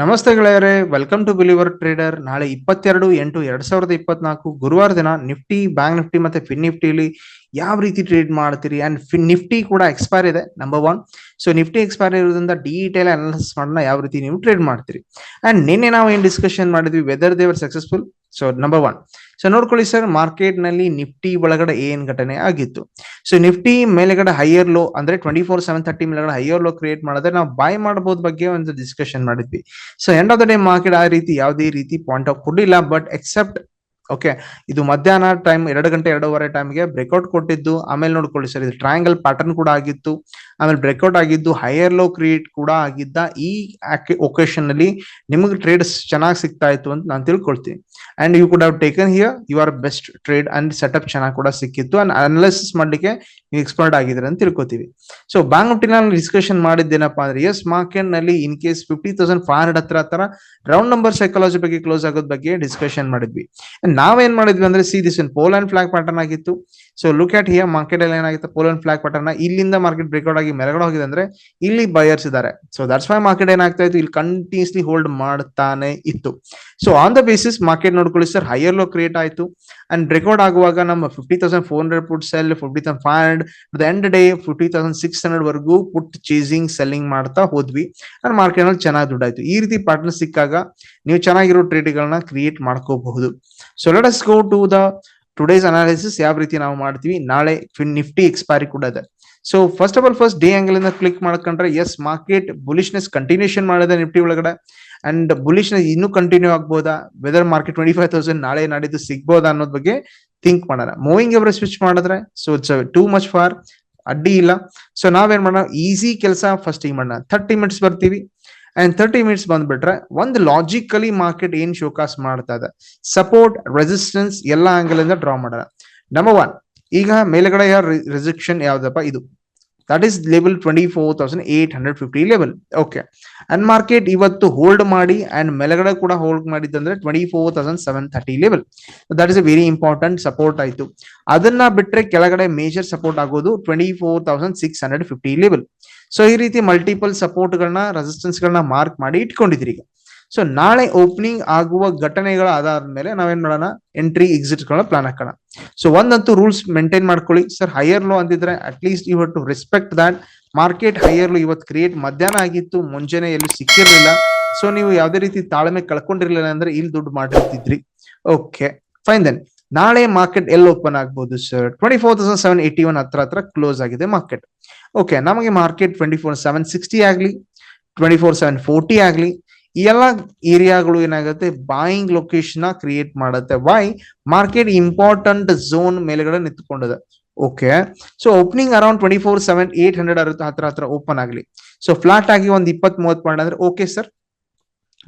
ನಮಸ್ತೆ ಗೆಳೆಯರೇ welcome to believer trader ನಾಳೆ ಇಪ್ಪತ್ತೆರಡು, ಎಂಟು, ಎರಡ್ ಸಾವಿರದ ಇಪ್ಪತ್ನಾಲ್ಕು ಗುರುವಾರ ದಿನ ನಿಫ್ಟಿ ಬ್ಯಾಂಕ್ ನಿಫ್ಟಿ ಮತ್ತೆ ಫಿನ್ ನಿಫ್ಟಿಲಿ ಯಾವ ರೀತಿ ಟ್ರೇಡ್ ಮಾಡ್ತೀರಿ? ಅಂಡ್ ಫಿನ್ ನಿಫ್ಟಿ ಕೂಡ ಎಕ್ಸ್ಪೈರ್ ಇದೆ number one so Nifty expire ಇರೋದ್ರಿಂದ ಡೀಟೇಲ್ ಅನಾಲಿಸಿಸ್ ಮಾಡೋಣ ಯಾವ ರೀತಿ ನೀವು ಟ್ರೇಡ್ ಮಾಡ್ತೀರಿ. ಅಂಡ್ ನಿನ್ನೆ ನಾವು ಏನ್ ಡಿಸ್ಕಷನ್ ಮಾಡಿದ್ವಿ whether they were successful so number one so ನೋಡ್ಕೊಳ್ಳಿ ಸರ್ ಮಾರ್ಕೆಟ್ನಲ್ಲಿ ನಿಫ್ಟಿ ಒಳಗಡೆ ಏನ್ ಘಟನೆ ಆಗಿತ್ತು? ಸೊ ನಿಫ್ಟಿ ಮೇಲೆಗಡೆ ಹೈಯರ್ ಲೋ ಅಂದ್ರೆ ಟ್ವೆಂಟಿ ಫೋರ್ ಸೆವೆನ್ ತರ್ಟಿ ಮೇಲೆಗಡೆ ಹೈಯರ್ ಲೋ ಕ್ರಿಯೇಟ್ ಮಾಡಿದ್ರೆ ನಾವು ಬೈ ಮಾಡಬಹುದು ಬಗ್ಗೆ ಒಂದು ಡಿಸ್ಕಷನ್ ಮಾಡಿದ್ವಿ. So end of the day market ಆ ರೀತಿ ಯಾವುದೇ ರೀತಿ ಪಾಯಿಂಟ್ ಆಫ್ ಕೊಡಲಿಲ್ಲ ಬಟ್ ಎಕ್ಸೆಪ್ಟ್ ಓಕೆ ಇದು ಮಧ್ಯಾಹ್ನ ಟೈಮ್ ಎರಡು ಗಂಟೆ ಎರಡೂವರೆ ಟೈಮ್ಗೆ ಬ್ರೇಕ್ಔಟ್ ಕೊಟ್ಟಿದ್ದು, ಆಮೇಲೆ ನೋಡ್ಕೊಳ್ಳಿ ಸರ್ ಇದು ಟ್ರಯಾಂಗಲ್ ಪ್ಯಾಟರ್ನ್ ಕೂಡ ಆಗಿತ್ತು. ಆಮೇಲೆ ಬ್ರೇಕ್ಔಟ್ ಆಗಿದ್ದು ಹೈಯರ್ ಲೋ ಕ್ರಿಯೇಟ್ ಕೂಡ ಆಗಿದ್ದ ಈ ಒಕೇಶನ್ ಅಲ್ಲಿ ನಿಮಗೆ ಟ್ರೇಡ್ಸ್ ಚೆನ್ನಾಗಿ ಸಿಗ್ತಾ ಇತ್ತು ಅಂತ ನಾನು ತಿಳ್ಕೊಳ್ತೀನಿ. And you could have taken here you are best trade and setup ಚೆನ್ನಾಗಿ ಕೂಡ ಸಿಕ್ಕಿತ್ತು. ಅಂಡ್ ಅನಾಲಿಸಿಸ್ ಮಾಡ್ಲಿಕ್ಕೆ ನೀವು ಎಕ್ಸ್ಪರ್ಟ್ ಆಗಿದ್ರೆ ಅಂತ ತಿಳ್ಕೊತೀವಿ. ಸೊ ಬ್ಯಾಂಕ್ ಡಿಸ್ಕಷನ್ ಮಾಡಿದ್ದೇನಪ್ಪ ಅಂದ್ರೆ ಎಸ್ ಮಾರ್ಕೆಟ್ನಲ್ಲಿ in case fifty thousand five hundred ಹತ್ರ ಹತ್ರ ರೌಂಡ್ ನಂಬರ್ ಸೈಕಾಲಜಿ ಬಗ್ಗೆ ಕ್ಲೋಸ್ ಆಗೋದ್ ಬಗ್ಗೆ ಡಿಸ್ಕಷನ್ ಮಾಡಿದ್ವಿ. ನಾವೇನ್ ಮಾಡಿದ್ವಿ ಅಂದ್ರೆ see this pole and flag pattern ಆಗಿತ್ತು. So look at here market ಅಲ್ಲಿ ಏನಾಗುತ್ತೆ? ಪೋಲನ್ ಫ್ಲಾಗ್ ಪ್ಯಾಟರ್ನ್ ಇಲ್ಲಿಂದ ಮಾರ್ಕೆಟ್ ಬ್ರೇಕ್ಔಟ್ ಆಗಿ ಮೆರಗಡೆ ಹೋಗಿದೆ ಅಂದ್ರೆ ಇಲ್ಲಿ ಬಯರ್ಸ್ ಇದ್ದಾರೆ. ಸೊ ದಟ್ಸ್ ವೈ ಮಾರ್ಕೆಟ್ ಏನಾಗ್ತಾ ಇತ್ತು? ಇಲ್ಲಿ ಕಂಟಿನ್ಯೂಸ್ಲಿ ಹೋಲ್ಡ್ ಮಾಡ್ತಾನೆ ಇತ್ತು. So on the basis market ನೋಡ್ಕೊಳ್ಳಿ ಸರ್ ಹೈಯರ್ ಲೋ ಕ್ರಿಯೇಟ್ ಆಯಿತು. ಅಂಡ್ ಬ್ರೇಕ್ಔಟ್ ಆಗುವಾಗ ನಮ್ಮ fifty thousand four hundred put sell fifty thousand five hundred end day fifty thousand six hundred ವರೆಗೂ ಪುಟ್ ಚೇಸಿಂಗ್ ಸೆಲ್ಲಿಂಗ್ ಮಾಡ್ತಾ ಹೋದ್ವಿ. And ಮಾರ್ಕೆಟ್ನಲ್ಲಿ ಚೆನ್ನಾಗಿ ದುಡ್ಡಾಯ್ತು. ಈ ರೀತಿ ಪಾರ್ಟ್ನರ್ ಸಿಕ್ಕಾಗ ನೀವು ಚೆನ್ನಾಗಿರೋ ಟ್ರೇಡ್ಗಳನ್ನ ಕ್ರಿಯೇಟ್ ಮಾಡ್ಕೋಬಹುದು. So let us go to the today's analysis ಯಾವ ರೀತಿ ನಾವು ಮಾಡ್ತೀವಿ? ನಾಳೆ ನಿಫ್ಟಿ ಎಕ್ಸ್ಪೈರಿ ಕೂಡ ಇದೆ. So first of all first day angle ಇಂದ ಕ್ಲಿಕ್ ಮಾಡ್ಕೊಂಡ್ರೆ ಎಸ್ ಮಾರ್ಕೆಟ್ ಬುಲಿಶ್ನೆಸ್ ಕಂಟಿನ್ಯೂಷನ್ ಮಾಡಿದೆ ನಿಫ್ಟಿ ಒಳಗಡೆ. ಅಂಡ್ ಬುಲಿಶ್ನೆಸ್ ಇನ್ನೂ ಕಂಟಿನ್ಯೂ ಆಗ್ಬೋದಾ? Whether market twenty five thousand ನಾಳೆ ನಾಡಿದ್ದು ಸಿಗ್ಬೋದಾ ಅನ್ನೋದ್ ಬಗ್ಗೆ ಥಿಂಕ್ ಮಾಡೋಣ. ಮೂವಿಂಗ್ ಎವರೇಜ್ ಸ್ವಿಚ್ ಮಾಡಿದ್ರೆ so it's too much for ಅಡ್ಡಿ ಇಲ್ಲ. ಸೊ ನಾವೇನ್ ಮಾಡೋಣ? ಈಸಿ ಕೆಲಸ ಫಸ್ಟ್ ಈಗ ಮಾಡೋಣ? ಥರ್ಟಿ ಮಿನಿಟ್ಸ್ ಬರ್ತೀವಿ. ಅಂಡ್ ತರ್ಟಿ ಮಿನಿಟ್ಸ್ ಬಂದ್ಬಿಟ್ರೆ ಒಂದು ಲಾಜಿಕಲಿ ಮಾರ್ಕೆಟ್ ಏನ್ ಶೋಕಾಸ್ ಮಾಡ್ತಾ ಇದೆ? ಸಪೋರ್ಟ್ ರೆಸಿಸ್ಟೆನ್ಸ್ ಎಲ್ಲ ಆಂಗಲ್ ಇಂದ ಡ್ರಾ ಮಾಡೋಣ. ನಂಬರ್ ಒನ್ ಈಗ ಮೇಲ್ಗಡೆ ರೆಸಿಕ್ಷನ್ ಯಾವ್ದಪ್ಪ? ಇದು that is level twenty four thousand eight hundred fifty level okay and market ಇವತ್ತು ಹೋಲ್ಡ್ ಮಾಡಿ ಅಂಡ್ ಮೆಲಗಡೆ ಕೂಡ hold ಮಾಡಿದ್ದಂದ್ರೆ twenty four thousand seven thirty level that is a very important support ಆಯಿತು. ಅದನ್ನ ಬಿಟ್ಟರೆ ಕೆಳಗಡೆ ಮೇಜರ್ ಸಪೋರ್ಟ್ ಆಗೋದು twenty four thousand six hundred fifty level so ಈ ರೀತಿ ಮಲ್ಟಿಪಲ್ ಸಪೋರ್ಟ್ ಗಳನ್ನ ರೆಸಿಸ್ಟೆನ್ಸ್ ಗಳನ್ನ ಮಾರ್ಕ್ ಮಾಡಿ ಇಟ್ಕೊಂಡಿದ್ರಿ ಈಗ. ಸೊ ನಾಳೆ ಓಪನಿಂಗ್ ಆಗುವ ಘಟನೆಗಳ ಆಧಾರದ ಮೇಲೆ ನಾವೇನ್ ಮಾಡೋಣ? ಎಂಟ್ರಿ ಎಕ್ಸಿಟ್ಗಳ ಪ್ಲಾನ್ ಹಾಕೋಣ. ಸೊ ಒಂದಂತೂ ರೂಲ್ಸ್ ಮೇಂಟೈನ್ ಮಾಡ್ಕೊಳ್ಳಿ. ಸರ್ ಹೈಯರ್ ಲೋ ಅಂದಿದ್ರೆ at least you to respect that market higher low ಇವತ್ತು ಕ್ರಿಯೇಟ್ ಮಧ್ಯಾಹ್ನ ಆಗಿತ್ತು, ಮುಂಜಾನೆ ಎಲ್ಲೂ ಸಿಕ್ಕಿರಲಿಲ್ಲ. ಸೊ ನೀವು ಯಾವುದೇ ರೀತಿ ತಾಳ್ಮೆ ಕಳ್ಕೊಂಡಿರ್ಲಿಲ್ಲ ಅಂದ್ರೆ ಇಲ್ಲಿ ದುಡ್ಡು ಮಾಡಿರ್ತಿದ್ರಿ ಓಕೆ ಫೈನ್ ದೆನ್ ನಾಳೆ ಮಾರ್ಕೆಟ್ ಎಲ್ಲಿ ಓಪನ್ ಆಗ್ಬೋದು sir twenty four thousand seven eighty one ಹತ್ರ ಹತ್ರ ಕ್ಲೋಸ್ ಆಗಿದೆ ಮಾರ್ಕೆಟ್ ಓಕೆ ನಮಗೆ market twenty four seven sixty ಆಗ್ಲಿ ಟ್ವೆಂಟಿ ಫೋರ್ ಸೆವೆನ್ ಫೋರ್ಟಿ ಆಗ್ಲಿ ಈ ಎಲ್ಲ ಏರಿಯಾಗಳು ಏನಾಗುತ್ತೆ? ಬಾಯಿಂಗ್ ಲೊಕೇಶನ್ ಕ್ರಿಯೇಟ್ ಮಾಡುತ್ತೆ. ವೈ ಮಾರ್ಕೆಟ್ ಇಂಪಾರ್ಟೆಂಟ್ ಝೋನ್ ಮೇಲೆಗಡೆ ನಿಂತ್ಕೊಂಡಿದೆ. Okay so opening around twenty four seven eight hundred ಹತ್ರ ಹತ್ರ ಓಪನ್ ಆಗಲಿ. ಸೊ ಫ್ಲಾಟ್ ಆಗಿ ಒಂದು ಇಪ್ಪತ್ ಮೂವತ್ ಪಾಯಿಂಟ್ ಅಂದ್ರೆ okay sir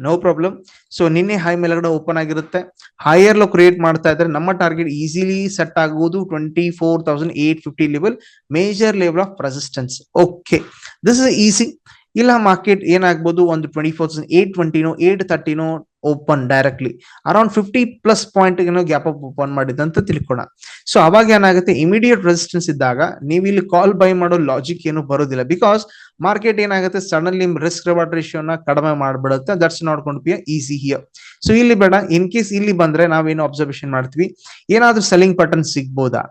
no problem so ನಿನ್ನೆ ಹೈ ಮೇಲೆಗಡೆ ಓಪನ್ ಆಗಿರುತ್ತೆ. ಹೈಯರ್ ಲೋ ಕ್ರಿಯೇಟ್ ಮಾಡ್ತಾ ಇದ್ರೆ ನಮ್ಮ ಟಾರ್ಗೆಟ್ ಈಸಿಲಿ ಸೆಟ್ ಆಗುವುದು twenty four thousand eight fifty level major level of resistance okay this is easy ಇಲ್ಲ ಮಾರ್ಕೆಟ್ ಏನಾಗ್ಬೋದು? ಒಂದು ಟ್ವೆಂಟಿ ಫೋರ್ ತೌಸಂಡ್ ಏಟ್ ಟ್ವೆಂಟಿನೋ eight ತರ್ಟಿನೋ open directly around fifty plus point ಏನೋ gap up open ಮಾಡಿದಂತ ತಿಳ್ಕೊಳ. So ಅವಾಗ ಏನಾಗುತ್ತೆ? ಇಮಿಡಿಯೇಟ್ ರೆಸಿಸ್ಟೆನ್ಸ್ ಇದ್ದಾಗ ನೀವು ಇಲ್ಲಿ ಕಾಲ್ ಬೈ ಮಾಡೋ ಲಾಜಿಕ್ ಏನು ಬರೋದಿಲ್ಲ. ಬಿಕಾಸ್ ಮಾರ್ಕೆಟ್ ಏನಾಗುತ್ತೆ? ಸಡನ್ಲಿ ರಿಸ್ಕ್ ರಿವಾರ್ಡ್ ರೇಷಿಯೋನ ಕಡಿಮೆ ಮಾಡ್ಬಿಡುತ್ತೆ. ದಟ್ಸ್ ನೋಡ್ಕೊಂಡು ಪಿಯ ಈಸಿ ಹಿಯರ್ ಸೊ ಇಲ್ಲಿ ಬೇಡ. ಇನ್ ಕೇಸ್ ಇಲ್ಲಿ ಬಂದ್ರೆ ನಾವೇನು ಅಬ್ಸರ್ವೇಷನ್ ಮಾಡ್ತೀವಿ? ಏನಾದ್ರೂ ಸೆಲ್ಲಿಂಗ್ ಪ್ಯಾಟರ್ನ್ ಸಿಗ್ಬೋದಾ?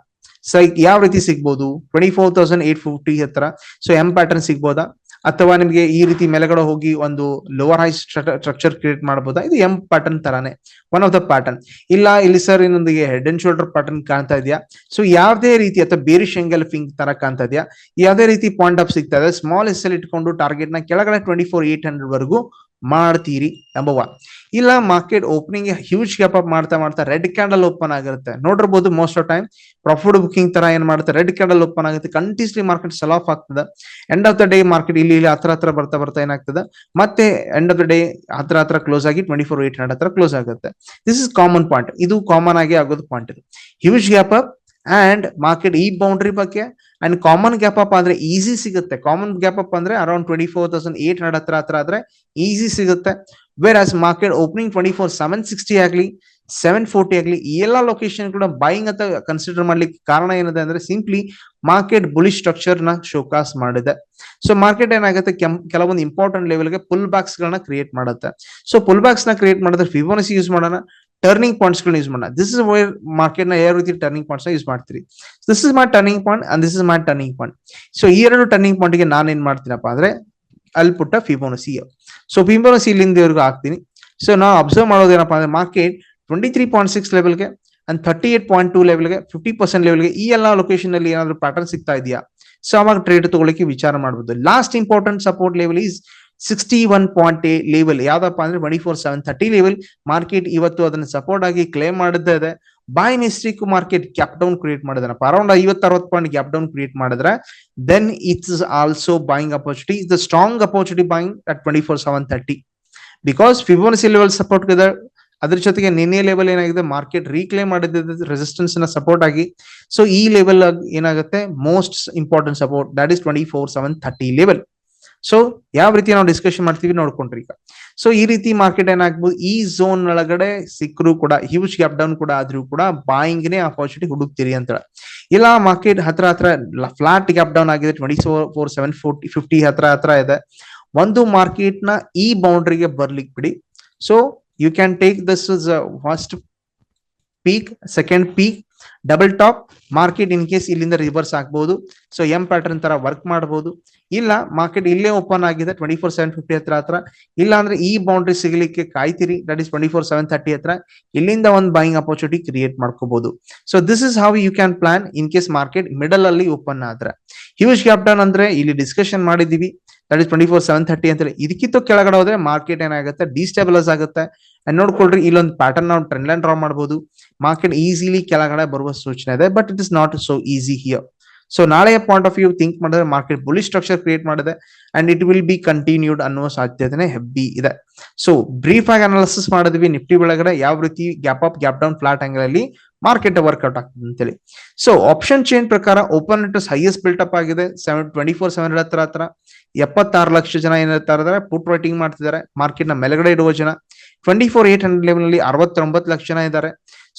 ಸೊ ಯಾವ ರೀತಿ ಸಿಗ್ಬೋದು? Twenty four thousand eight fifty ಹತ್ರ. ಸೊ ಎಂ ಪ್ಯಾಟರ್ನ್ ಸಿಗ್ಬೋದಾ? ಅಥವಾ ನಿಮಗೆ ಈ ರೀತಿ ಮೇಲೆಗಡೆ ಹೋಗಿ ಒಂದು ಲೋವರ್ ಹೈ ಸ್ಟ್ರಕ್ಚರ್ ಕ್ರಿಯೇಟ್ ಮಾಡಬಹುದಾ ಇದು ಎಂ ಪ್ಯಾಟರ್ನ್ ತರಾನೇ. ಒನ್ ಆಫ್ ದ ಪ್ಯಾಟರ್ನ್ ಇಲ್ಲ, ಇಲ್ಲಿ ಸರ್ ಇನ್ನೊಂದಿಗೆ ಹೆಡ್ ಅಂಡ್ ಶೋಲ್ಡರ್ ಪ್ಯಾಟರ್ನ್ ಕಾಣ್ತಾ ಇದೆಯಾ? ಸೊ ಯಾವುದೇ ರೀತಿ ಅಥವಾ ಬೇರೆ ಶೆಂಗಲ್ ಫಿಂಗ್ ತರ ಕಾಣ್ತಾ ಇದೆಯಾ? ಯಾವುದೇ ರೀತಿ ಪಾಯಿಂಟ್ ಆಫ್ ಸಿಗ್ತಾ ಇದೆ. ಸ್ಮಾಲ್ ಎಸ್ ಅಲ್ಲಿ ಇಟ್ಕೊಂಡು ಟಾರ್ಗೆಟ್ನ ಕೆಳಗಡೆ ಟ್ವೆಂಟಿ ಫೋರ್ ಏಟ್ ಹಂಡ್ರೆಡ್ ವರೆಗೂ ಮಾಡ್ತೀರಿ ಒನ್ ಇಲ್ಲ market opening huge gap up ಮಾಡ್ತಾ ಮಾಡ್ತಾ ರೆಡ್ ಕ್ಯಾಂಡಲ್ ಓಪನ್ ಆಗಿರುತ್ತೆ. ನೋಡಿರ್ಬೋದು most of time profit booking ತರ ಏನ್ ಮಾಡುತ್ತೆ? ರೆಡ್ ಕ್ಯಾಂಡಲ್ ಓಪನ್ ಆಗುತ್ತೆ. ಕಂಟಿನ್ಯೂಸ್ಲಿ ಮಾರ್ಕೆಟ್ ಸೆಲ್ ಆಫ್ ಆಗ್ತದೆ. End of the day market ಇಲ್ಲಿ ಇಲ್ಲಿ ಹತ್ರ ಹತ್ರ ಬರ್ತಾ ಬರ್ತಾ ಏನಾಗ್ತದೆ? ಮತ್ತೆ ಎಂಡ್ ಆಫ್ ದ ಡೇ ಹತ್ರ ಹತ್ರ ಕ್ಲೋಸ್ ಆಗಿ ಟ್ವೆಂಟಿ ಫೋರ್ ಏಟ್ ಹಂಡ್ರೆಡ್ ಹತ್ರ ಕ್ಲೋಸ್ ಆಗುತ್ತೆ. ದಿಸ್ ಇಸ್ ಕಾಮನ್ ಪಾಯಿಂಟ್ ಇದು ಕಾಮನ್ ಆಗಿ ಆಗೋದು ಪಾಯಿಂಟ್ ಇದು. Huge gap up and market ಈ ಬೌಂಡ್ರಿ ಬಗ್ಗೆ ಅಂಡ್ ಕಾಮನ್ ಗ್ಯಾಪ್ ಅಪ್ ಆದ್ರೆ ಈಸಿ ಸಿಗುತ್ತೆ. ಕಾಮನ್ ಗ್ಯಾಪ್ ಅಪ್ ಅಂದ್ರೆ around twenty four thousand eight hundred ಹತ್ರ ಹತ್ರ ಆದ್ರೆ ಈಸಿ ಸಿಗುತ್ತೆ. Whereas market opening twenty four seven sixty ಆಗ್ಲಿ ಸೆವೆನ್ ಫೋರ್ಟಿ ಆಗಲಿ, ಈ ಎಲ್ಲಾ ಲೊಕೇಶನ್ ಕೂಡ ಬೈಯಿಂಗ್ ಅಂತ ಕನ್ಸಿಡರ್ ಮಾಡ್ಲಿಕ್ಕೆ ಕಾರಣ ಏನಿದೆ ಅಂದ್ರೆ ಸಿಂಪ್ಲಿ ಮಾರ್ಕೆಟ್ ಬುಲಿಶ್ ಸ್ಟ್ರಕ್ಚರ್ನ ಶೋಕಾಸ್ ಮಾಡಿದೆ. ಸೊ ಮಾರ್ಕೆಟ್ ಏನಾಗುತ್ತೆ? ಕೆಲವೊಂದು ಇಂಪಾರ್ಟೆಂಟ್ ಲೆವೆಲ್ಗೆ ಪುಲ್ ಬ್ಯಾಕ್ಸ್ ಗಳನ್ನ ಕ್ರಿಯೇಟ್ ಮಾಡುತ್ತೆ. ಸೊ ಪುಲ್ ಬ್ಯಾಕ್ಸ್ನ ಕ್ರಿಯೇಟ್ ಮಾಡಿದ್ರೆ ಫಿಬೋನಸಿ ಯೂಸ್ ಮಾಡೋಣ. ಟರ್ನಿಂಗ್ ಪಾಯಿಂಟ್ಸ್ ಗಳನ್ನ ಯೂಸ್ ಮಾಡೋಣ. ದಿಸ್ ಇಸ್ ವೇರ್ ಮಾರ್ಕೆಟ್ನ ಯಾವ ರೀತಿ ಟರ್ನಿಂಗ್ ಪಾಯಿಂಟ್ಸ್ ಯೂಸ್ ಮಾಡ್ತೀರಿ. This is my turning point and this is my turning point so ಈ ಎರಡು ಟರ್ನಿಂಗ್ ಪಾಯಿಂಟ್ಗೆ ನಾನು ಏನ್ ಮಾಡ್ತೀನಪ್ಪ ಅಂದ್ರೆ ಅಲ್ಲಿ ಪುಟ್ಟ ಫಿಬೋನಸಿ ಸೊ ಫಿಬೋನಸಿ ಇಲ್ಲಿಂದ ಇವ್ರಿಗೆ ಹಾಕ್ತೀನಿ. ಸೊ ನಾವು ಅಬ್ಸರ್ವ್ ಮಾಡೋದೇನಪ್ಪ ಅಂದ್ರೆ market twenty three point six ಲೆವೆಲ್ಗೆ and thirty eight point two ಲೆವೆಲ್ಗೆ ಫಿಫ್ಟಿ ಪರ್ಸೆಂಟ್ ಲೆವೆಲ್ಗೆ ಈ ಎಲ್ಲ ಲೊಕೇಶನ್ ಅಲ್ಲಿ ಏನಾದ್ರು ಪ್ಯಾಟರ್ನ್ ಸಿಗ್ತಾ ಇದೆಯಾ? ಸೊ ಅವಾಗ ಟ್ರೇಡ್ ತಗೊಳ್ಳಿಕ್ಕೆ ವಿಚಾರ ಮಾಡಬಹುದು last important support level is sixty one point eight level ಯಾವ್ದಪ್ಪ ಅಂದ್ರೆ twenty four seven thirty level market ಇವತ್ತು ಅದನ್ನ ಸಪೋರ್ಟ್ ಆಗಿ ಕ್ಲೇಮ್ ಮಾಡಿದ್ದೇ ಇದೆ. By mistake market gap down create ಮಾಡಿದ್ರೆ ಅರೌಂಡ್ ಐವತ್ತ ಅರವತ್ತು ಪಾಯಿಂಟ್ ಗ್ಯಾಪ್ ಡೌನ್ ಕ್ರಿಯೇಟ್ ಮಾಡಿದ್ರೆ then it's also buying opportunity is the strong opportunity buying at twenty four seven thirty because Fibonacci level support ಇದೆ ಅದ್ರ ಜೊತೆಗೆ ನಿನ್ನೆ ಲೆವೆಲ್ ಏನಾಗಿದೆ? Market ರೀಕ್ಲೇಮ್ ಮಾಡಿದ ರೆಸಿಸ್ಟೆನ್ಸ್ನ ಸಪೋರ್ಟ್ ಆಗಿ. ಸೊ ಈ ಲೆವೆಲ್ ಏನಾಗುತ್ತೆ? Most important support that is twenty four seven thirty level so ಯಾವ ರೀತಿ ನಾವು ಡಿಸ್ಕಷನ್ ಮಾಡ್ತೀವಿ ನೋಡ್ಕೊಂಡ್ರಿ ಈಗ. ಸೊ ಈ ರೀತಿ ಮಾರ್ಕೆಟ್ ಏನಾಗ್ಬೋದು, ಈ ಝೋನ್ ಒಳಗಡೆ ಸಿಕ್ಕರೂ ಕೂಡ ಹ್ಯೂಜ್ ಗ್ಯಾಪ್ ಡೌನ್ ಕೂಡ ಆದ್ರೂ ಕೂಡ ಬಾಯಿಂಗ್ ನೇ ಅಪಾರ್ಚುನಿಟಿ ಹುಡುಕ್ತೀರಿ ಅಂತ ಇಲ್ಲ ಮಾರ್ಕೆಟ್ ಹತ್ರ ಹತ್ರ ಫ್ಲಾಟ್ ಗ್ಯಾಪ್ ಡೌನ್ ಆಗಿದೆ twenty four seven forty fifty ಹತ್ರ ಹತ್ರ ಇದೆ. ಒಂದು ಮಾರ್ಕೆಟ್ನ ಈ ಬೌಂಡ್ರಿಗೆ ಬರ್ಲಿಕ್ಕೆ ಬಿಡಿ. So you can take this is first peak second peak double top market in case ಇಲ್ಲಿಂದ ರಿವರ್ಸ್ ಆಗ್ಬಹುದು ಸೊ ಎಂ ಪ್ಯಾಟರ್ನ್ ತರ ವರ್ಕ್ ಮಾಡಬಹುದು ಇಲ್ಲ ಮಾರ್ಕೆಟ್ ಇಲ್ಲೇ ಓಪನ್ ಆಗಿದೆ ಟ್ವೆಂಟಿ ಫೋರ್ ಸೆವೆನ್ ಫಿಫ್ಟಿ ಹತ್ರ ಹತ್ರ. ಇಲ್ಲ ಅಂದ್ರೆ ಈ ಬೌಂಡ್ರಿ ಸಿಗಲಿಕ್ಕೆ ಕಾಯ್ತಿರಿ. That is twenty four seven thirty ಹತ್ರ. ಇಲ್ಲಿಂದ ಒಂದು ಬೈಯಿಂಗ್ ಅಪರ್ಚುನಿಟಿ ಕ್ರಿಯೇಟ್ ಮಾಡ್ಕೋಬಹುದು so this is how you can plan in case market middle ಅಲ್ಲಿ ಓಪನ್ ಆದ್ರೆ. ಹ್ಯೂಜ್ ಗ್ಯಾಪ್ ಡೌನ್ ಅಂದ್ರೆ ಇಲ್ಲಿ ಡಿಸ್ಕಷನ್ ಮಾಡಿದೀವಿ that is twenty four seven thirty ಅಂತ ಇದಕ್ಕಿಂತ ಕೆಳಗಡೆ ಹೋದ್ರೆ ಮಾರ್ಕೆಟ್ ಏನಾಗುತ್ತೆ? ಡಿಸ್ಟೆಬಲೈಸ್ ಆಗುತ್ತೆ. ಅಂಡ್ ನೋಡ್ಕೊಳ್ರಿ ಇಲ್ಲೊಂದು ಪ್ಯಾಟರ್ನ್ ನಾವು ಟ್ರೆಂಡ್ ಲೈನ್ ಡ್ರಾ ಮಾಡಬಹುದು ಮಾರ್ಕೆಟ್ ಈಸಿಲಿ ಕೆಳಗಡೆ ಬರುವ ಸೂಚನೆ ಇದೆ but it is not so easy here so ನಾಳೆಯ ಪಾಯಿಂಟ್ ಆಫ್ ವ್ಯೂ ಥಿಂಕ್ ಮಾಡಿದ್ರೆ ಮಾರ್ಕೆಟ್ ಬುಲಿ ಸ್ಟ್ರಕ್ಚರ್ ಕ್ರಿಯೇಟ್ ಮಾಡಿದೆ and it will be continued ಅನ್ನುವ ಸಾಧ್ಯತೆ ಹೆಬ್ಬಿ ಇದೆ. ಸೊ ಬ್ರೀಫ್ ಆಗಿ ಅನಾಲಿಸಿಸ್ ಮಾಡಿದ್ವಿ ನಿಫ್ಟಿ ಒಳಗಡೆ ಯಾವ ರೀತಿ gap up gap down flat angle ಅಲ್ಲಿ ಮಾರ್ಕೆಟ್ ವರ್ಕೌಟ್ ಆಗ್ತದೆ ಅಂತೇಳಿ. ಸೊ ಆಪ್ಷನ್ ಚೇಂಜ್ ಪ್ರಕಾರ open interest highest built up ಆಗಿದೆ ಸೆವೆನ್ ಟ್ವೆಂಟಿ ಫೋರ್ ಸೆವೆನ್ ಹತ್ರ. ಹತ್ರ ಎಪ್ಪತ್ತಾರು ಲಕ್ಷ ಜನ ಏನಿರ್ತಾ ಇದಾರೆ ಪುಟ್ ರೈಟಿಂಗ್ ಮಾಡ್ತಿದ್ದಾರೆ ಮಾರ್ಕೆಟ್ನ ಮೇಲ್ಗಡೆ ಇಡುವ ಜನ. ಟ್ವೆಂಟಿ ಫೋರ್ ಏಟ್ ಹಂಡ್ರೆಡ್ ಲೆವೆಲ್ನಲ್ಲಿ ಅರವತ್ತೊಂಬತ್ತು ಲಕ್ಷ ಜನ ಇದ್ದಾರೆ.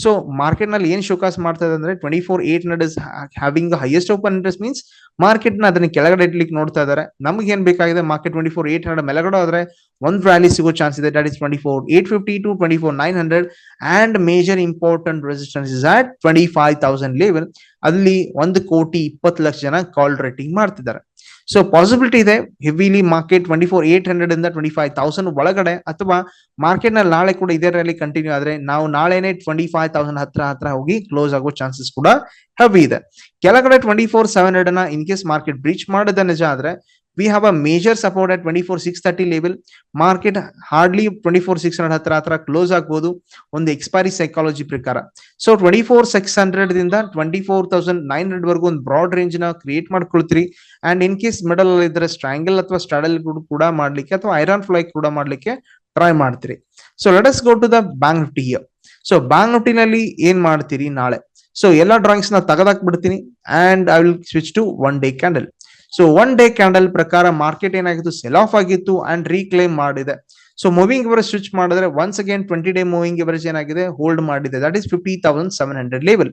ಸೊ ಮಾರ್ಕೆಟ್ನಲ್ಲಿ ಏನ್ ಶೋಕಾಸ್ ಮಾಡ್ತಾ ಇದೆ ಅಂದ್ರೆ twenty four eight hundred is having highest open interest means ಮಾರ್ಕೆಟ್ನ ಅದನ್ನ ಕೆಳಗಡೆ ಇಡ್ಲಿಕ್ಕೆ ನೋಡ್ತಾ ಇದ್ದಾರೆ. ನಮ್ಗೆ ಏನ್ ಬೇಕಾಗಿದೆ? Market twenty four eight hundred ಮೇಲ್ಗಡೆ ಆದ್ರೆ ಒಂದು ರ್ಯಾಲಿ ಸಿಗೋ ಚಾನ್ಸ್ ಇದೆ. That is twenty four eight fifty two twenty four nine hundred and major important resistance is at twenty five thousand level ಅಲ್ಲಿ ಒಂದು ಕೋಟಿ ಇಪ್ಪತ್ತು ಲಕ್ಷ ಜನ ಕಾಲ್ ರೇಟಿಂಗ್ ಮಾಡ್ತಿದ್ದಾರೆ. ಸೊ ಪಾಸಿಬಿಲಿಟಿ ಇದೆ. Heavily market twenty four eight hundred ಇಂದ twenty five thousand ಒಳಗಡೆ ಅಥವಾ ಮಾರ್ಕೆಟ್ನಲ್ಲಿ ನಾಳೆ ಕೂಡ ಇದೇ ರ್ಯಾಲಿ ಕಂಟಿನ್ಯೂ ಆದ್ರೆ ನಾವು ನಾಳೆನೆ ಟ್ವೆಂಟಿ ಫೈವ್ ತೌಸಂಡ್ ಹತ್ರ ಹತ್ರ ಹೋಗಿ ಕ್ಲೋಸ್ ಆಗೋ ಚಾನ್ಸಸ್ ಕೂಡ ಹೆವಿ ಇದೆ. ಕೆಳಗಡೆ ಟ್ವೆಂಟಿ ಫೋರ್ ಸೆವೆನ್ ಹಂಡ್ರೆಡ್ನ ಇನ್ ಕೇಸ್ ಮಾರ್ಕೆಟ್ ಬ್ರೀಚ್ ಮಾಡಿದ ನಿಜ ಆದ್ರೆ we have a major support at twenty four six thirty level market hardly twenty four six hundred ಹತ್ರ ಹತ್ರ ಕ್ಲೋಸ್ ಆಗ್ಬೋದು. ಒಂದು ಎಕ್ಸ್ಪೈರಿ ಸೈಕಾಲಜಿ ಪ್ರಕಾರ. So twenty four six hundred ದಿಂದ twenty four thousand nine hundred ವರ್ಗೂ ಒಂದು ಬ್ರಾಡ್ ರೇಂಜ್ನ create ಮಾಡ್ಕೊಳ್ತೀರಿ. And in case middle ಅಲ್ಲಿ ಇದ್ರೆ ಸ್ಟ್ರಾಂಗಲ್ ಅಥವಾ ಸ್ಟಾಡಲ್ ಕೂಡ ಮಾಡ್ಲಿಕ್ಕೆ ಅಥವಾ ಐರನ್ ಫ್ಲೈ ಕೂಡ ಮಾಡ್ಲಿಕ್ಕೆ ಟ್ರೈ ಮಾಡ್ತೀರಿ. So let us go to the bank Nifty here so bank ನಿಫ್ಟಿನಲ್ಲಿ ಏನ್ ಮಾಡ್ತೀರಿ ನಾಳೆ? ಸೊ ಎಲ್ಲಾ ಡ್ರಾಯಿಂಗ್ಸ್ನ ತೆಗೆದಾಕ್ ಬಿಡ್ತೀನಿ and I will switch to one day candle so one day candle ಪ್ರಕಾರ ಮಾರ್ಕೆಟ್ ಏನಾಗಿತ್ತು? ಸೆಲ್ ಆಫ್ ಆಗಿತ್ತು ಅಂಡ್ ರೀಕ್ಲೇಮ್ ಮಾಡಿದೆ. ಸೊ ಮೂವಿಂಗ್ ಎವರೇಜ್ ಸ್ವಿಚ್ ಮಾಡಿದ್ರೆ once again twenty day moving average ಏನಾಗಿದೆ? ಹೋಲ್ಡ್ ಮಾಡಿದೆ. That is fifty thousand seven hundred level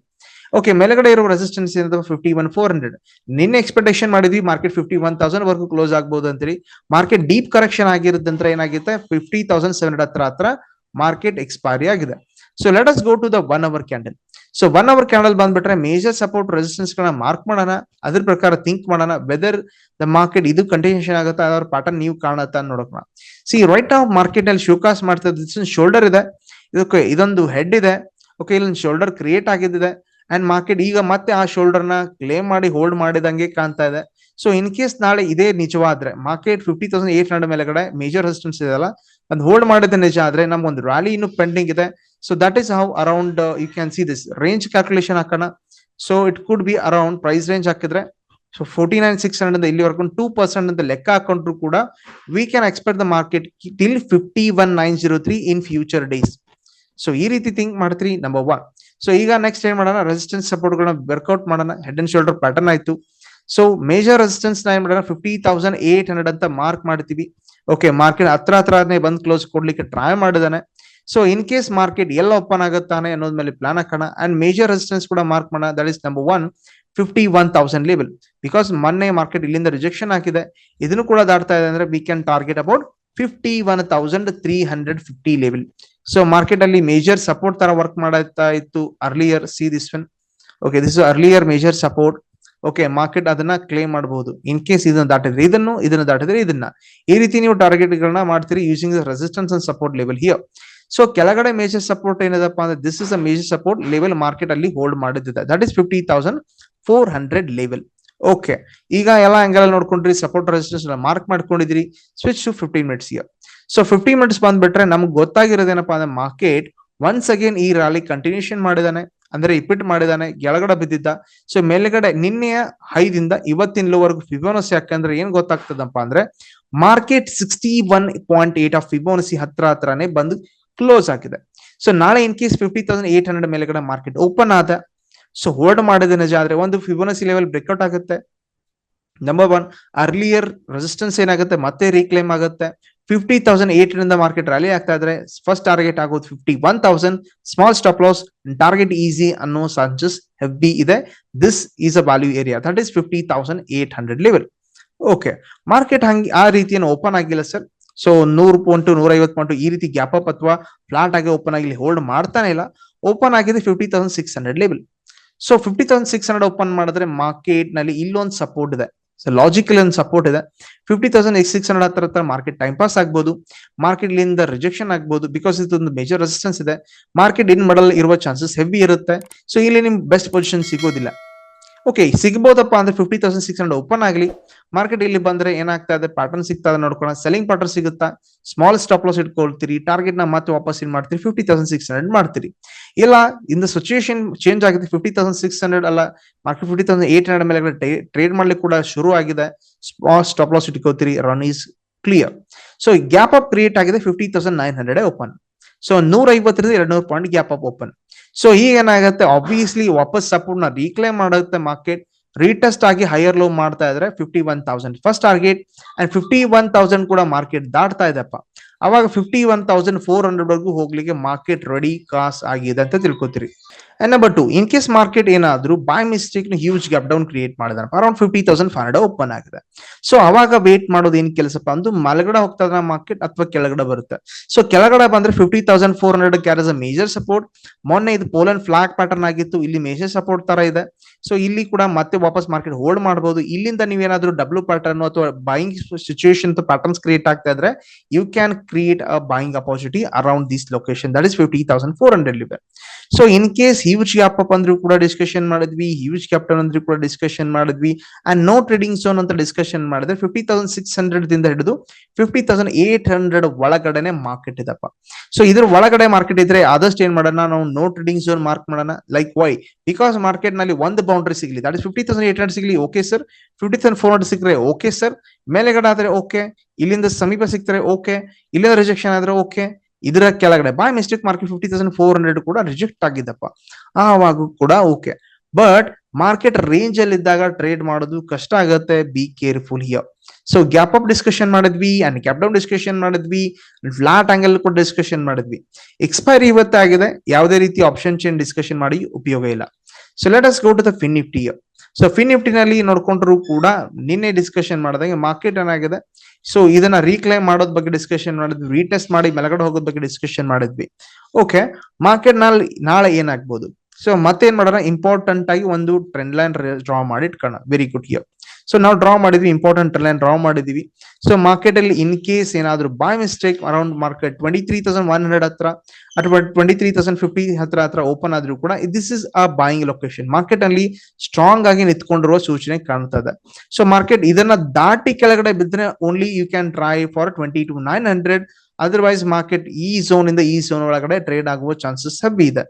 okay ಮೇಲ್ಗಡೆ ಇರೋ resistance ಏನಿದೆ? ಫಿಫ್ಟಿ ಒನ್ ಫೋರ್ ಹಂಡ್ರೆಡ್ ನಿನ್ನೆ ಎಕ್ಸ್ಪೆಕ್ಟೇಷನ್ ಮಾಡಿದ್ವಿ ಮಾರ್ಕೆಟ್ ಫಿಫ್ಟಿ ಒನ್ ತೌಸಂಡ್ ವರ್ಗು ಕ್ಲೋಸ್ ಆಗ್ಬೋದು ಅಂತೇಳಿ ಮಾರ್ಕೆಟ್ ಡೀಪ್ ಕರೆಕ್ಷನ್ ಆಗಿರೋದಂತ್ರ ಏನಾಗುತ್ತೆ? ಫಿಫ್ಟಿ ತೌಸಂಡ್ ಸೆವೆನ್ ಹತ್ರ ಹತ್ರ ಮಾರ್ಕೆಟ್ ಎಕ್ಸ್ಪೈರಿ ಆಗಿದೆ. So let us go to the one hour candle so one hour candle ಬಂದ್ಬಿಟ್ರೆ ಮೇಜರ್ ಸಪೋರ್ಟ್ ರೆಸಿಸ್ಟೆನ್ಸ್ ಗಳನ್ನ ಮಾರ್ಕ್ ಮಾಡೋಣ, ಅದ್ರ ಪ್ರಕಾರ ಥಿಂಕ್ ಮಾಡೋಣ ವೆದರ್ ದ ಮಾರ್ಕೆಟ್ ಇದು ಕಂಟಿನ್ಯೂಷನ್ ಆಗುತ್ತಾ ಅದ್ರ ಪ್ಯಾಟರ್ನ್ ನೀವು ಕಾಣುತ್ತಾ ನೋಡೋಣ ಸಿ ರೈಟ್ ಆಫ್ ಮಾರ್ಕೆಟ್ನಲ್ಲಿ ಶೋಕಾಸ್ ಮಾಡ್ತಾ ಶೋಲ್ಡರ್ ಇದೆ. ಇದಕ್ಕೆ ಇದೊಂದು ಹೆಡ್ ಇದೆ. ಓಕೆ ಇಲ್ಲೊಂದು ಶೋಲ್ಡರ್ ಕ್ರಿಯೇಟ್ ಆಗಿದ್ದಿದೆ. ಅಂಡ್ ಮಾರ್ಕೆಟ್ ಈಗ ಮತ್ತೆ ಆ ಶೋಲ್ಡರ್ನ ಕ್ಲೇಮ್ ಮಾಡಿ ಹೋಲ್ಡ್ ಮಾಡಿದಂಗೆ ಕಾಣ್ತಾ ಇದೆ. ಸೊ ಇನ್ ಕೇಸ್ ನಾಳೆ ಇದೇ ನಿಜವಾದ್ರೆ market fifty thousand eight hundred ಮೇಲೆಗಡೆ ಮೇಜರ್ ರೆಸಿಸ್ಟೆನ್ಸ್ ಇದೆಲ್ಲ ಅದು ಹೋಲ್ಡ್ ಮಾಡಿದ ನಿಜ ಆದ್ರೆ ನಮ್ಗೊಂದು ರ್ಯಾಲಿ ಇನ್ನು ಪೆಂಡಿಂಗ್ ಇದೆ. So that is how around you can see this range calculation ಹಾಕೋಣ. So it could be around price range ಹಾಕಿದ್ರೆ so forty nine six hundred ಇಲ್ಲಿವರೆಗೂ ಟೂ ಪರ್ಸೆಂಟ್ ಅಂತ ಲೆಕ್ಕ ಹಾಕೊಂಡ್ರು ಕೂಡ we can expect the market till fifty one nine zero three in future days so ಈ ರೀತಿ think ಮಾಡ್ತೀರಿ ನಂಬರ್ ಒನ್ ಸೊ ಈಗ ನೆಕ್ಸ್ಟ್ ಏನ್ ಮಾಡೋಣ ರೆಸಿಸ್ಟೆನ್ಸ್ ಸಪೋರ್ಟ್ ಗಳನ್ನ ವರ್ಕೌಟ್ ಮಾಡೋಣ ಹೆಡ್ ಅಂಡ್ ಶೋಲ್ಡರ್ ಪ್ಯಾಟರ್ನ್ ಆಯ್ತು. ಸೊ ಮೇಜರ್ ರೆಸಿಸ್ಟೆನ್ಸ್ನ ಏನ್ ಮಾಡೋಣ ಫಿಫ್ಟಿ ತೌಸಂಡ್ ಏಟ್ ಹಂಡ್ರೆಡ್ ಅಂತ ಮಾರ್ಕ್ ಮಾಡ್ತೀವಿ. ಓಕೆ ಮಾರ್ಕೆಟ್ ಹತ್ರ ಹತ್ರನೇ ಬಂದ್ ಕ್ಲೋಸ್ ಕೊಡ್ಲಿಕ್ಕೆ ಟ್ರೈ ಮಾಡಿದಾನೆ. ಸೊ ಇನ್ ಕೇಸ್ ಮಾರ್ಕೆಟ್ ಎಲ್ಲ ಓಪನ್ ಆಗುತ್ತಾನೆ ಅನ್ನೋದ್ ಮೇಲೆ ಪ್ಲಾನ್ ಹಾಕೋಣ ಅಂಡ್ ಮೇಜರ್ ರೆಸಿಸ್ಟೆನ್ಸ್ ಕೂಡ ಮಾರ್ಕ್ ಮಾಡೋಣ that is number one fifty one thousand level because ಮೊನ್ನೆ ಮಾರ್ಕೆಟ್ ಇಲ್ಲಿಂದ ರಿಜೆಕ್ಷನ್ ಹಾಕಿದೆ ಇದನ್ನು ಕೂಡ ದಾಟ್ತಾ ಇದೆ ಅಂದ್ರೆ we can target about fifty one thousand three hundred fifty level so market ಅಲ್ಲಿ ಮೇಜರ್ ಸಪೋರ್ಟ್ ತರ ವರ್ಕ್ ಮಾಡುತ್ತಾ ಇತ್ತು earlier see this one okay this earlier major support okay market ಅದನ್ನ ಕ್ಲೇಮ್ ಮಾಡಬಹುದು ಇನ್ ಕೇಸ್ ಇದನ್ನ ದಾಟಿದ್ರೆ ಇದನ್ನು ಇದನ್ನ ದಾಟಿದ್ರೆ ಇದನ್ನ ಈ ರೀತಿ ನೀವು ಟಾರ್ಗೆಟ್ ಗಳನ್ನ ಮಾಡ್ತೀರಿ using resistance and support level here so ಕೆಳಗಡೆ ಮೇಜರ್ ಸಪೋರ್ಟ್ ಏನದಪ್ಪ ಅಂದ್ರೆ this is a major support level market ಅಲ್ಲಿ hold ಮಾಡಿದ್ದಿದೆ. That is fifty thousand four hundred level okay ಈಗ ಎಲ್ಲ ಆಂಗಲ್ ನೋಡ್ಕೊಂಡ್ರಿ support resistance mark ಮಾಡ್ಕೊಂಡಿದ್ರಿ switch to fifteen minutes here so fifteen minutes ಬಂದ್ಬಿಟ್ರೆ ನಮ್ಗೆ ಗೊತ್ತಾಗಿರೋದೇನಪ್ಪ ಅಂದ್ರೆ ಮಾರ್ಕೆಟ್ ಒನ್ಸ್ ಅಗೇನ್ ಈ rally continuation ಮಾಡಿದಾನೆ. ಅಂದ್ರೆ ರಿಪೀಟ್ ಮಾಡಿದಾನೆ. ಕೆಳಗಡೆ ಬಿದ್ದಿದ್ದ. ಸೊ ಮೇಲ್ಗಡೆ ನಿನ್ನೆಯ ಹೈದಿಂದ ಇವತ್ತಿನ ಲೋವರೆಗೂ ಫಿಬೋನಸಿ ಯಾಕಂದ್ರೆ ಏನ್ ಗೊತ್ತಾಗ್ತದಪ್ಪ ಅಂದ್ರೆ market sixty one point eight of Fibonacci ಹತ್ರ ಹತ್ರನೇ ಬಂದು ಕ್ಲೋಸ್ ಆಗಿದೆ. ಸೊ ನಾಳೆ in case fifty thousand eight hundred ಮೇಲೆಗಡೆ ಮಾರ್ಕೆಟ್ ಓಪನ್ ಆದ ಸೊ ಹೋಲ್ಡ್ ಮಾಡಿದ ನಿಜ ಆದ್ರೆ ಒಂದು ಫಿಬೋನಸಿ ಲೆವೆಲ್ ಬ್ರೇಕ್ಔಟ್ ಆಗುತ್ತೆ. ನಂಬರ್ ಒನ್ ಅರ್ಲಿಯರ್ ರೆಸಿಸ್ಟೆನ್ಸ್ ಏನಾಗುತ್ತೆ? ಮತ್ತೆ ರೀಕ್ಲೇಮ್ ಆಗುತ್ತೆ. Fifty thousand eight market rally ಆಗ್ತಾ ಇದ್ರೆ ಫಸ್ಟ್ ಟಾರ್ಗೆಟ್ ಆಗೋದು fifty one thousand small stop loss target easy ಅನ್ನೋ ಚಾನ್ಸಸ್ ಹೆವಿ ಇದೆ. This is a value area that is fifty thousand eight hundred level okay market ಹಂಗೆ ಆ ರೀತಿಯನ್ನು open ಆಗಿಲ್ಲ sir so ನೂರು ಪಾಯಿಂಟ್ ನೂರ ಐವತ್ತು ಪಾಯಿಂಟ್ ಈ ರೀತಿ ಗ್ಯಾಪ್ ಅಪ್ ಅಥವಾ ಫ್ಲಾಟ್ ಆಗಿ ಓಪನ್ ಆಗಿ ಹೋಲ್ಡ್ ಮಾಡ್ತಾನೆ ಇಲ್ಲ. ಓಪನ್ ಆಗಿದೆ fifty thousand six hundred level so fifty thousand six hundred open ಮಾಡಿದ್ರೆ ಮಾರ್ಕೆಟ್ನಲ್ಲಿ ಇಲ್ಲೊಂದು ಸಪೋರ್ಟ್ ಇದೆ. ಸೊ ಲಾಜಿಕಲ್ ಒಂದು ಸಪೋರ್ಟ್ ಇದೆ. ಫಿಫ್ಟಿ ತೌಸಂಡ್ ಸಿಕ್ಸ್ ಹಂಡ್ರೆಡ್ ಹತ್ರ ಹತ್ರ ಮಾರ್ಕೆಟ್ ಟೈಮ್ ಪಾಸ್ ಆಗ್ಬೋದು. ಮಾರ್ಕೆಟ್ ಲಿಂದ ರಿಜೆಕ್ಷನ್ ಆಗ್ಬೋದು ಬಿಕಾಸ್ ಇದೊಂದು ಮೇಜರ್ ರೆಸಿಸ್ಟೆನ್ಸ್ ಇದೆ. ಮಾರ್ಕೆಟ್ ಇನ್ ಮಾಡಲ್ ಇರುವ ಚಾನ್ಸಸ್ ಹೆವಿ ಇರುತ್ತೆ. ಸೊ ಇಲ್ಲಿ ನಿಮ್ ಬೆಸ್ಟ್ ಪೊಸಿಷನ್ ಸಿಗೋದಿಲ್ಲ. ಓಕೆ ಸಿಗ್ಬೋದಪ್ಪ ಅಂದ್ರೆ fifty thousand six hundred open ಆಗಲಿ. ಮಾರ್ಕೆಟ್ ಇಲ್ಲಿ ಬಂದ್ರೆ ಏನಾಗ್ತಾ ಇದೆ? ಪ್ಯಾಟರ್ನ್ ಸಿಗ್ತಾ ಇದೆ ನೋಡ್ಕೊಳ್ಳೋಣ. ಸೆಲ್ಲಿಂಗ್ ಪ್ಯಾಟರ್ನ್ ಸಿಗುತ್ತಾ? ಸ್ಮಾಲ್ ಸ್ಟಾಪ್ ಲಾಸ್ ಇಟ್ಕೊಳ್ತೀರಿ. ಟಾರ್ಗೆಟ್ನ ಮತ್ತೆ ವಾಪಸ್ ಏನ್ ಮಾಡ್ತೀರಿ? ಫಿಫ್ಟಿ ತೌಸಂಡ್ ಸಿಕ್ಸ್ ಹಂಡ್ರೆಡ್ ಮಾಡ್ತೀರಿ. ಇಲ್ಲ, ಇಂದ ಸಿಚುಯೇಷನ್ ಚೇಂಜ್ ಆಗಿದೆ. ಫಿಫ್ಟಿ ತೌಸಂಡ್ ಸಿಕ್ಸ್ ಹಂಡ್ರೆಡ್ ಅಲ್ಲ. Market fifty thousand eight hundred ಮೇಲೆ ಟ್ರೇಡ್ ಮಾಡ್ಲಿಕ್ಕೆ ಕೂಡ ಶುರು ಆಗಿದೆ. Small stop loss ಇಟ್ಕೋತೀರಿ run is clear so gap up create ಆಗಿದೆ. Fifty thousand nine hundred open so ನೂರ ಐವತ್ತರಿಂದ ಎರಡು ನೂರು point gap up open so ಈಗ ಏನಾಗುತ್ತೆ ಆಬ್ವಿಯಸ್ಲಿ ವಾಪಸ್ ಸಪೋರ್ಟ್ನ ರೀಕ್ಲೇಮ್ ಮಾಡುತ್ತೆ ಮಾರ್ಕೆಟ್ ರೀಟೆಸ್ಟ್ ಆಗಿ ಹೈಯರ್ ಲೋ ಮಾಡ್ತಾ ಇದ್ರೆ fifty one thousand first target and fifty one thousand ಕೂಡ ಮಾರ್ಕೆಟ್ ದಾಟ್ತಾ ಇದೆಪ್ಪ ಅವಾಗ fifty one thousand four hundred ವರೆಗೂ ಹೋಗ್ಲಿಕ್ಕೆ ಮಾರ್ಕೆಟ್ ರೆಡಿ ಕಾಸ್ ಆಗಿದೆ ಅಂತ ತಿಳ್ಕೊತೀರಿ. Number two in case market ಏನಾದ್ರು by mistake huge gap down create ಮಾಡಿದಾರೆ. Around fifty thousand five hundred open ಆಗಿದೆ. ಸೊ ಅವಾಗ ವೇಟ್ ಮಾಡೋದು ಏನ್ ಕೆಲಸಪ್ಪ ಅಂದ್ರೆ ಮಲಗಡೆ ಹೋಗ್ತದ ಮಾರ್ಕೆಟ್ ಅಥವಾ ಕೆಳಗಡೆ ಬರುತ್ತೆ. ಸೊ ಕೆಳಗಡೆ ಬಂದ್ರೆ fifty thousand four hundred carries a major support ಮೊನ್ನೆ ಇದು ಪೋಲನ್ ಫ್ಲಾಗ್ ಪ್ಯಾಟರ್ನ್ ಆಗಿತ್ತು, ಇಲ್ಲಿ ಮೇಜರ್ ಸಪೋರ್ಟ್ ತರ ಇದೆ. ಸೊ ಇಲ್ಲಿ ಕೂಡ ಮತ್ತೆ ವಾಪಸ್ ಮಾರ್ಕೆಟ್ ಹೋಲ್ಡ್ ಮಾಡಬಹುದು ಇಲ್ಲಿಂದ ನೀವೇನಾದ್ರೂ ಡಬ್ಲ್ಯೂ ಪ್ಯಾಟರ್ನ್ ಅಥವಾ ಬೈಯಿಂಗ್ ಸಿಚುಯೇಷನ್ ಪ್ಯಾಟರ್ನ್ಸ್ ಕ್ರಿಯೇಟ್ ಆಗ್ತಾ ಇದ್ರೆ you can create a buying opportunity around this location that is fifty thousand four hundred level. So in case huge gap up ಅಂದ್ರೂ ಕೂಡ ಡಿಸ್ಕಷನ್ ಮಾಡಿದ್ವಿ huge captain ಅಂದ್ರೂ ಕೂಡ discussion ಮಾಡಿದ್ವಿ and no trading zone ಅಂತ discussion ಮಾಡಿದ್ರೆ fifty thousand six hundred ದಿಂದ ಹಿಡಿದು ಫಿಫ್ಟಿ ತೌಸಂಡ್ ಏಟ್ ಹಂಡ್ರೆಡ್ ಒಳಗಡೆನೆ ಮಾರ್ಕೆಟ್ ಇದಪ್ಪ. ಸೊ ಇದ್ರ ಒಳಗಡೆ ಮಾರ್ಕೆಟ್ ಇದ್ರೆ ಆದಷ್ಟು ಏನ್ ಮಾಡೋಣ, ನಾವು ನೋ ಟ್ರೇಡಿಂಗ್ ಝೋನ್ ಮಾರ್ಕ್ ಮಾಡೋಣ. ಲೈಕ್ ವೈ ಬಿಕಾಸ್ ಮಾರ್ಕೆಟ್ನಲ್ಲಿ ಒಂದು ಬೌಂಡ್ರಿ ಸಿಗ್ಲಿ. That is fifty thousand eight hundred ಸಿಗ್ಲಿ okay sir fifty thousand four hundred ಸಿಕ್ಕರೆ ಓಕೆ ಸರ್ ಮೇಲೆಗಡೆ ಆದ್ರೆ ಓಕೆ ಇಲ್ಲಿಂದ ಸಮೀಪ ಸಿಗ್ತಾರೆ ಓಕೆ ಇಲ್ಲಿಂದ ರಿಜೆಕ್ಷನ್ ಆದ್ರೆ ಓಕೆ ಇದರ ಕೆಳಗಡೆ by mistake market fifty thousand four hundred ಕೂಡ ರಿಜೆಕ್ಟ್ ಆಗಿದ್ದಪ್ಪ ಆವಾಗ ಕೂಡ ಓಕೆ ಬಟ್ ಮಾರ್ಕೆಟ್ ರೇಂಜ್ ಅಲ್ಲಿ ಇದ್ದಾಗ ಟ್ರೇಡ್ ಮಾಡೋದು ಕಷ್ಟ ಆಗುತ್ತೆ. Be careful here so gap up discussion ಮಾಡಿದ್ವಿ ಅಂಡ್ ಗ್ಯಾಪ್ ಡೌನ್ ಡಿಸ್ಕಷನ್ ಮಾಡಿದ್ವಿ ಫ್ಲಾಟ್ ಆಂಗಲ್ ಕೂಡ ಡಿಸ್ಕಷನ್ ಮಾಡಿದ್ವಿ. ಎಕ್ಸ್ಪೈರಿ ಇವತ್ತೇ ಆಗಿದೆ. ಯಾವುದೇ ರೀತಿ ಆಪ್ಷನ್ ಚೇನ್ ಡಿಸ್ಕಷನ್ ಮಾಡಿ ಉಪಯೋಗ ಇಲ್ಲ. So let us go to the fin Nifty so fin ನಿಫ್ಟಿನಲ್ಲಿ ನೋಡ್ಕೊಂಡ್ರು ಕೂಡ ನಿನ್ನೆ ಡಿಸ್ಕಷನ್ ಮಾಡಿದಾಗ ಮಾರ್ಕೆಟ್ ಏನಾಗಿದೆ ಸೊ ಇದನ್ನ ರೀಕ್ಲೈಮ್ ಮಾಡೋದ್ ಬಗ್ಗೆ ಡಿಸ್ಕಷನ್ ಮಾಡಿದ್ವಿ ರೀಟೆಸ್ಟ್ ಮಾಡಿ, ಮೆಲಗಡೆ ಹೋಗೋದ್ ಬಗ್ಗೆ ಡಿಸ್ಕಷನ್ ಮಾಡಿದ್ವಿ. ಓಕೆ ಮಾರ್ಕೆಟ್ನಲ್ಲಿ ನಾಳೆ ಏನಾಗ್ಬೋದು? ಸೊ ಮತ್ತೇನ್ ಮಾಡೋಣ? ಇಂಪಾರ್ಟೆಂಟ್ ಆಗಿ ಒಂದು ಟ್ರೆಂಡ್ ಲೈನ್ ಡ್ರಾ ಮಾಡಿ ಇಟ್ಕೋಣ ವೆರಿ ಗುಡ್ ಇಯರ್ ಸೊ ನಾವು ಡ್ರಾ ಮಾಡಿದ್ವಿ ಇಂಪಾರ್ಟೆಂಟ್ ಟ್ರೆಂಡ್ ಲೈನ್ ಡ್ರಾ ಮಾಡಿದೀವಿ. ಸೊ ಮಾರ್ಕೆಟ್ ಅಲ್ಲಿ ಇನ್ ಕೇಸ್ ಏನಾದ್ರು by mistake around market twenty three thousand one hundred ಹತ್ರ ಅಥವಾ ಟ್ವೆಂಟಿ ತ್ರೀ ತೌಸಂಡ್ ಫಿಫ್ಟಿ ಹತ್ರ ಹತ್ರ ಓಪನ್ ಆದ್ರೂ ಕೂಡ this is a buying location market ಅಲ್ಲಿ ಸ್ಟ್ರಾಂಗ್ ಆಗಿ ನಿಂತ್ಕೊಂಡಿರುವ ಸೂಚನೆ ಕಾಣ್ತದೆ ಸೊ ಮಾರ್ಕೆಟ್ ಇದನ್ನ ದಾಟಿ ಕೆಳಗಡೆ ಬಿದ್ರೆ only you can try for twenty two nine hundred otherwise market ಈ ಝೋನ್ ಇಂದ ಈ ಝೋನ್ ಒಳಗಡೆ ಟ್ರೇಡ್ ಆಗುವ ಚಾನ್ಸಸ್ ಹಬ್ಬಿ ಇದೆ.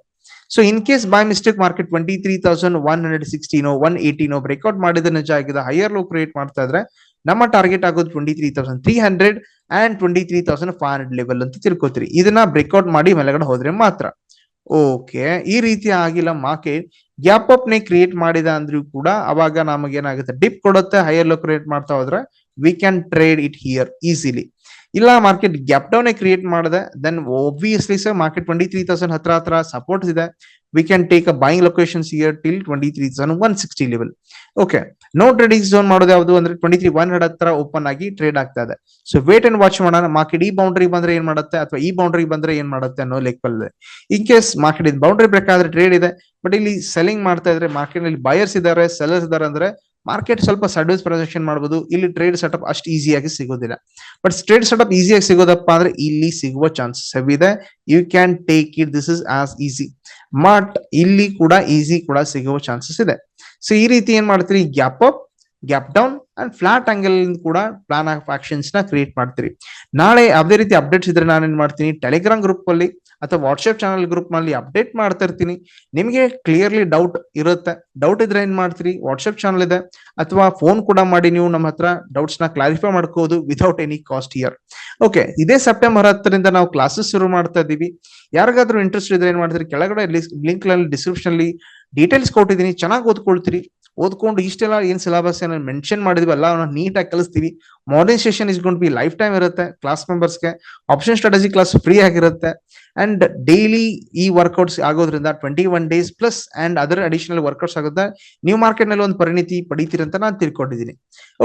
So in case by mistake market twenty three thousand one hundred ಸಿಕ್ಸ್ಟೀನೋ one ಏಯ್ಟೀನೋ ಬ್ರೇಕ್ಔಟ್ ಮಾಡಿದ ನಿಜ ಆಗಿದೆ. ಹೈಯರ್ ಲೋ ಕ್ರಿಯೇಟ್ ಮಾಡ್ತಾ ಇದ್ರೆ ನಮ್ಮ ಟಾರ್ಗೆಟ್ ಆಗೋದು twenty three thousand three hundred and twenty three thousand five hundred level ಅಂತ ತಿಳ್ಕೊತೀರಿ. ಇದನ್ನ ಬ್ರೇಕ್ಔಟ್ ಮಾಡಿ ಮೇಲೆಗಡೆ ಹೋದ್ರೆ ಮಾತ್ರ. ಓಕೆ ಈ ರೀತಿ ಆಗಿಲ್ಲ ಮಾರ್ಕೆಟ್ ಗ್ಯಾಪ್ ಅಪ್ ನೇ ಕ್ರಿಯೇಟ್ ಮಾಡಿದ ಅಂದ್ರೂ ಕೂಡ ಅವಾಗ ನಮಗೆ ಏನಾಗುತ್ತೆ ಡಿಪ್ ಕೊಡುತ್ತೆ ಹೈಯರ್ ಲೋ ಕ್ರಿಯೇಟ್ ಮಾಡ್ತಾ ಹೋದ್ರೆ we can trade it here easily ಇಲ್ಲ ಮಾರ್ಕೆಟ್ ಗ್ಯಾಪ್ ಡೌನ್ ಕ್ರಿಯೇಟ್ ಮಾಡಿದೆ. Then obviously sir market twenty three thousand ಹತ್ರ ಹತ್ರ ಸಪೋರ್ಟ್ ಇದೆ. We can take a buying locations here till twenty three thousand one sixty level okay no trading zone ಮಾಡೋದು ಯಾವುದು ಅಂದ್ರೆ twenty three one hundred ಹತ್ರ open ಆಗಿ trade ಆಗ್ತಾ ಇದೆ. ಸೊ ವೇಟ್ ಅಂಡ್ ವಾಚ್ ಮಾಡೋಣ. ಮಾರ್ಕೆಟ್ ಈ ಬೌಂಡ್ರಿ ಬಂದ್ರೆ ಏನ್ ಮಾಡುತ್ತೆ? ಅಥವಾ ಈ ಬೌಂಡ್ರಿ ಬಂದ್ರೆ ಏನ್ ಮಾಡುತ್ತೆ ಅನ್ನೋ ಲೆಕ್ಕದಲ್ಲಿ ಇನ್ ಕೇಸ್ ಮಾರ್ಕೆಟ್ ಇದು ಬೌಂಡ್ರಿ ಬೇಕಾದ್ರೆ ಟ್ರೇಡ್ ಇದೆ. ಬಟ್ ಇಲ್ಲಿ ಸೆಲ್ಲಿಂಗ್ ಮಾಡ್ತಾ ಇದ್ರೆ ಮಾರ್ಕೆಟ್ನಲ್ಲಿ ಬಯರ್ಸ್ ಇದಾರೆ ಸೆಲ್ಲರ್ಸ್ ಇದಾರೆ ಅಂದ್ರೆ ಮಾರ್ಕೆಟ್ ಸ್ವಲ್ಪ ಸರ್ವಿಸ್ ಪ್ರೊಜೆಕ್ಷನ್ ಮಾಡಬಹುದು ಇಲ್ಲಿ ಟ್ರೇಡ್ ಸೆಟಪ್ ಅಷ್ಟು ಈಸಿಯಾಗಿ ಸಿಗೋದಿಲ್ಲ. ಬಟ್ ಟ್ರೇಡ್ ಸೆಟಪ್ ಈಸಿಯಾಗಿ ಸಿಗೋದಪ್ಪ ಅಂದ್ರೆ ಇಲ್ಲಿ ಸಿಗುವ ಚಾನ್ಸಸ್ ಇದೆ. You can take it this is as easy but ಇಲ್ಲಿ ಕೂಡ ಈಸಿ ಕೂಡ ಸಿಗುವ ಚಾನ್ಸಸ್ ಇದೆ. ಸೊ ಈ ರೀತಿ ಏನ್ ಮಾಡ್ತೀರಿ? Gap up gap down and flat angle ಕೂಡ ಪ್ಲಾನ್ ಆಫ್ ಆಕ್ಷನ್ಸ್ನ ಕ್ರಿಯೇಟ್ ಮಾಡ್ತೀರಿ. ನಾಳೆ ಯಾವುದೇ ರೀತಿ ಅಪ್ಡೇಟ್ಸ್ ಇದ್ರೆ ನಾನು ಏನ್ ಮಾಡ್ತೀನಿ? ಟೆಲಿಗ್ರಾಮ್ ಗ್ರೂಪ್ ಅಲ್ಲಿ ಅಥವಾ ವಾಟ್ಸ್ಆಪ್ ಚಾನಲ್ ಗ್ರೂಪ್ನಲ್ಲಿ ಅಪ್ಡೇಟ್ ಮಾಡ್ತಾ ಇರ್ತೀನಿ. ನಿಮಗೆ ಕ್ಲಿಯರ್ಲಿ ಡೌಟ್ ಇರುತ್ತೆ. ಡೌಟ್ ಇದ್ರೆ ಏನ್ ಮಾಡ್ತೀರಿ? ವಾಟ್ಸ್ಆಪ್ ಚಾನಲ್ ಇದೆ. ಅಥವಾ ಫೋನ್ ಕೂಡ ಮಾಡಿ ನೀವು ನಮ್ಮ ಹತ್ರ ಡೌಟ್ಸ್ನ clarify ಮಾಡ್ಕೋದು without any cost year okay ಇದೇ ಸೆಪ್ಟೆಂಬರ್ ಹತ್ತರಿಂದ ನಾವು ಕ್ಲಾಸಸ್ ಶುರು ಮಾಡ್ತಾ ಇದೀವಿ ಯಾರಿಗಾದ್ರೂ ಇಂಟ್ರೆಸ್ಟ್ ಇದ್ರೆ ಏನ್ ಮಾಡ್ತೀರಿ? ಕೆಳಗಡೆ ಲಿಂಕ್ ಡಿಸ್ಕ್ರಿಪ್ಷನ್ ಅಲ್ಲಿ ಡೀಟೇಲ್ಸ್ ಕೊಟ್ಟಿದ್ದೀನಿ. ಚೆನ್ನಾಗಿ ಓದ್ಕೊಳ್ತೀರಿ. ಓದ್ಕೊಂಡು ಇಷ್ಟೆಲ್ಲ ಏನ್ ಸಿಲಬಸ್ ಏನ ಮೆನ್ಷನ್ ಮಾಡಿದ್ವಿ ಅವನ್ನ ನೀಟಾಗಿ ಕಲಿಸ್ತೀವಿ. Morning session is gonna be lifetime ಇರುತ್ತೆ ಕ್ಲಾಸ್ ಮೆಂಬರ್ಸ್ಗೆ ಆಪ್ಷನ್ ಸ್ಟ್ರಾಟಜಿ ಕ್ಲಾಸ್ ಫ್ರೀ ಆಗಿರುತ್ತೆ. ಅಂಡ್ ಡೈಲಿ ಈ ವರ್ಕೌಟ್ಸ್ ಆಗೋದ್ರಿಂದ twenty one days plus and other additional workouts ಆಗುತ್ತೆ. ನೀವು ಮಾರ್ಕೆಟ್ನಲ್ಲಿ ಒಂದು ಪರಿಣಿತಿ ಪಡಿತೀರಿ ಅಂತ ನಾನು ತಿಳ್ಕೊಂಡಿದ್ದೀನಿ.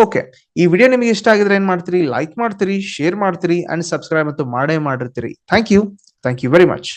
ಓಕೆ ಈ ವಿಡಿಯೋ ನಿಮಗೆ ಇಷ್ಟ ಆಗಿದ್ರೆ ಏನ್ ಮಾಡ್ತೀರಿ? ಲೈಕ್ ಮಾಡ್ತೀರಿ ಶೇರ್ ಮಾಡ್ತೀರಿ ಅಂಡ್ ಸಬ್ಸ್ಕ್ರೈಬ್ ಮತ್ತು ಮಾಡೇ ಮಾಡಿರ್ತೀರಿ. Thank you thank you very much